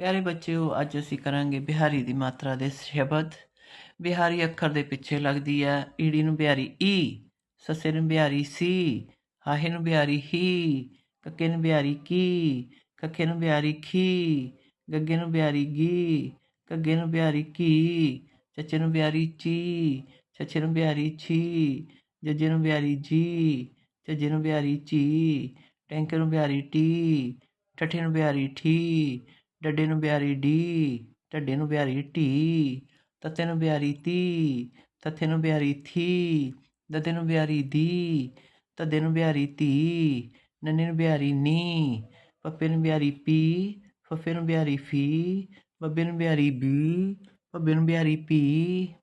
ਪਿਆਰੇ ਬੱਚਿਓ ਅੱਜ ਅਸੀਂ ਕਰਾਂਗੇ ਬਿਹਾਰੀ ਦੀ ਮਾਤਰਾ ਦੇ ਸ਼ਬਦ ਬਿਹਾਰੀ ਅੱਖਰ ਦੇ ਪਿੱਛੇ ਲੱਗਦੀ ਹੈ ਈੜੀ ਨੂੰ ਬਿਹਾਰੀ ਈ ਸੱਸੇ ਨੂੰ ਬਿਹਾਰੀ ਸੀ ਹਾਹੇ ਨੂੰ ਬਿਹਾਰੀ ਹੀ ਕੱਕੇ ਨੂੰ ਬਿਹਾਰੀ ਕੀ ਕੱਕੇ ਨੂੰ ਬਿਹਾਰੀ ਖੀ ਗੱਗੇ ਨੂੰ ਬਿਹਾਰੀ ਗੀ ਕੱਗੇ ਨੂੰ ਬਿਹਾਰੀ ਕੀ ਚੱਚੇ ਨੂੰ ਬਿਹਾਰੀ ਚੀ ਚੱਚੇ ਨੂੰ ਬਿਹਾਰੀ ਛੀ ਜੱਜੇ ਨੂੰ ਬਿਹਾਰੀ ਜੀ ਚੱਜੇ ਨੂੰ ਬਿਹਾਰੀ ਚੀ ਟੈਂਕੇ ਨੂੰ ਬਿਹਾਰੀ ਟੀ ਠੱਠੇ ਨੂੰ ਬਿਹਾਰੀ ਠੀ ਡੱਡੇ ਨੂੰ ਬਿਹਾਰੀ ਡੀ ਢੱਡੇ ਨੂੰ ਬਿਹਾਰੀ ਢੀ ਤੱਤੇ ਨੂੰ ਬਿਹਾਰੀ ਤੀ ਤੱਥੇ ਨੂੰ ਬਿਹਾਰੀ ਥੀ ਦੱਦੇ ਨੂੰ ਬਿਹਾਰੀ ਦੀ ਤੱਦੇ ਨੂੰ ਬਿਹਾਰੀ ਤੀ ਨੰਨੇ ਨੂੰ ਬਿਹਾਰੀ ਨੀ ਪੱਪੇ ਨੂੰ ਬਿਹਾਰੀ ਪੀ ਫੱਫੇ ਨੂੰ ਬਿਹਾਰੀ ਫੀ ਬੱਬੇ ਨੂੰ ਬਿਹਾਰੀ ਬੀ ਭੱਬੇ ਨੂੰ ਬਿਹਾਰੀ ਪੀ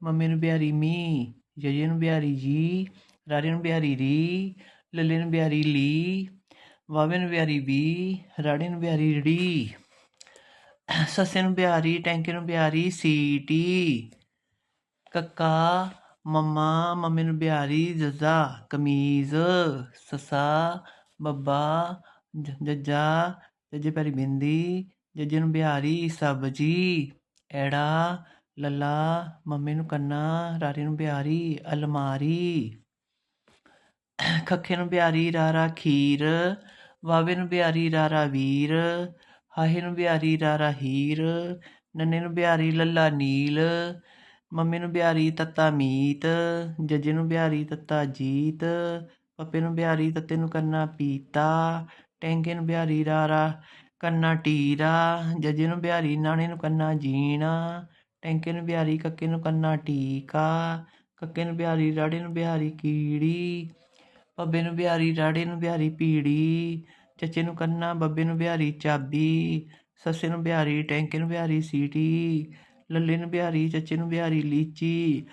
ਮੰਮੀ ਨੂੰ ਬਿਹਾਰੀ ਮੀ ਜਜੇ ਨੂੰ ਬਿਹਾਰੀ ਜੀ ਰਾਰੇ ਨੂੰ ਬਿਹਾਰੀ ਰੀ ਲੱਲੇ ਨੂੰ ਬਿਹਾਰੀ ਲੀ ਵਾਵੇ ਨੂੰ ਬਿਹਾਰੀ ਬੀ ਰਾੜੇ ਨੂੰ ਬਿਹਾਰੀ ੜੀ ਸੱਸੇ ਨੂੰ ਬਿਹਾਰੀ, ਟੈਂਕੇ ਨੂੰ ਬਿਹਾਰੀ, ਸੀਟੀ। ਕੱਕਾ, ਮੰਮਾ, ਮੰਮੀ ਨੂੰ ਬਿਹਾਰੀ, ਜੱਜਾ, ਕਮੀਜ਼, ਸੱਸਾ, ਬੱਬਾ, ਜ- ਜੱਜਾ, ਜੱਜੇ ਪੈਰੀ ਬਿੰਦੀ, ਜੱਜੇ ਨੂੰ ਬਿਹਾਰੀ, ਸਬਜੀ, ਐੜਾ, ਲੱਲਾ, ਮੰਮੀ ਨੂੰ ਕੰਨਾ, ਰਾਰੀ ਨੂੰ ਬਿਹਾਰੀ, ਅਲਮਾਰੀ। ਖੱਖੇ ਨੂੰ ਬਿਹਾਰੀ, ਰਾਰਾ ਖੀਰ, ਵਾਵੇ ਨੂੰ ਬਿਹਾਰੀ, ਰਾਰਾ ਵੀਰ ਹਾਹੇ ਨੂੰ ਬਿਹਾਰੀ ਰਾਰਾ ਹੀਰ ਨੰਨੇ ਨੂੰ ਬਿਹਾਰੀ ਲੱਲਾ ਨੀਲ ਮੰਮੀ ਨੂੰ ਬਿਹਾਰੀ ਤੱਤਾ ਮੀਤ ਜੱਜੇ ਨੂੰ ਬਿਹਾਰੀ ਤੱਤਾ ਜੀਤ ਪੱਪੇ ਨੂੰ ਬਿਹਾਰੀ ਤੱਤੇ ਨੂੰ ਕੰਨਾ ਪੀਤਾ ਟੈਂਕੇ ਨੂੰ ਬਿਹਾਰੀ ਰਾਰਾ ਕੰਨਾ ਟੀਰਾ ਜੱਜੇ ਨੂੰ ਬਿਹਾਰੀ ਨਾਣੇ ਨੂੰ ਕੰਨਾ ਜੀਣਾ ਟੈਂਕੇ ਨੂੰ ਬਿਹਾਰੀ ਕੱਕੇ ਨੂੰ ਕੰਨਾ ਟੀਕਾ ਕੱਕੇ ਨੂੰ ਬਿਹਾਰੀ ਰਾੜੇ ਨੂੰ ਬਿਹਾਰੀ ਕੀੜੀ ਪੱਬੇ ਨੂੰ ਬਿਹਾਰੀ ਰਾੜੇ ਨੂੰ ਬਿਹਾਰੀ ਪੀੜੀ ਚੱਚੇ ਨੂੰ ਕੰਨਾ, ਬੱਬੇ ਨੂੰ ਬਿਹਾਰੀ ਚਾਬੀ, ਸੱਸੇ ਨੂੰ ਬਿਹਾਰੀ, ਟੈਂਕੇ ਨੂੰ ਬਿਹਾਰੀ ਸੀਟੀ, ਲੱਲੇ ਨੂੰ ਬਿਹਾਰੀ, ਚੱਚੇ ਨੂੰ ਬਿਹਾਰੀ ਲੀਚੀ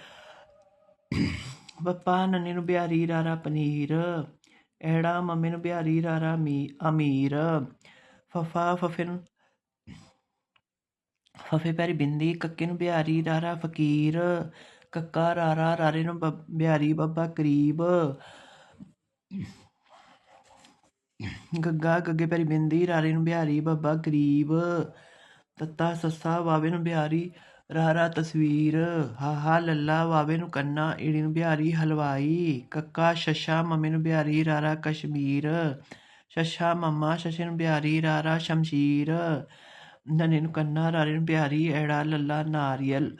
ਪਪਾ ਨੰਨੇ ਨੂੰ ਬਿਹਾਰੀ, ਰਾਰਾ ਪਨੀਰ, ਐੜਾ, ਮੰਮੀ ਨੂੰ ਬਿਹਾਰੀ, ਰਾਰਾ ਮੀ, ਅਮੀਰ, ਫਫਾ, ਫਫੇ ਨੂੰ, ਫਫੇ ਪੈਰੀ ਬਿੰਦੀ, ਕੱਕੇ ਨੂੰ ਬਿਹਾਰੀ, ਰਾਰਾ ਫਕੀਰ, ਕੱਕਾ, ਰਾਰਾ, ਰਾਰੇ ਨੂੰ ਬੱਬ- ਬਿਹਾਰੀ ਬੱਬਾ ਕਰੀਬ ਗੱਗਾ ਗੱਗੇ ਪੈਰੀ ਬਿੰਦੀ, ਰਾਰੇ ਨੂੰ ਬਿਹਾਰੀ, ਬੱਬਾ ਗਰੀਬ, ਤੱਤਾ ਸੱਸਾ ਵਾਵੇ ਨੂੰ ਬਿਹਾਰੀ, ਰਾਰਾ ਤਸਵੀਰ, ਹਾਹਾ ਲੱਲਾ ਵਾਵੇ ਨੂੰ ਕੰਨਾ ਈੜੀ ਨੂੰ ਬਿਹਾਰੀ, ਹਲਵਾਈ, ਕੱਕਾ ਸ਼ਸ਼ਾ ਮੰਮੀ ਨੂੰ ਬਿਹਾਰੀ, ਰਾਰਾ ਕਸ਼ਮੀਰ, ਸ਼ਸ਼ਾ ਮੰਮਾ, ਸ਼ਸ਼ੇ ਨੂੰ ਬਿਹਾਰੀ, ਰਾਰਾ ਸ਼ਮਸ਼ੀਰ, ਨਨੇ ਨੂੰ ਕੰਨਾ, ਰਾਰੇ ਨੂੰ ਬਿਹਾਰੀ, ਐੜਾ ਲੱਲਾ ਨਾਰੀਅਲ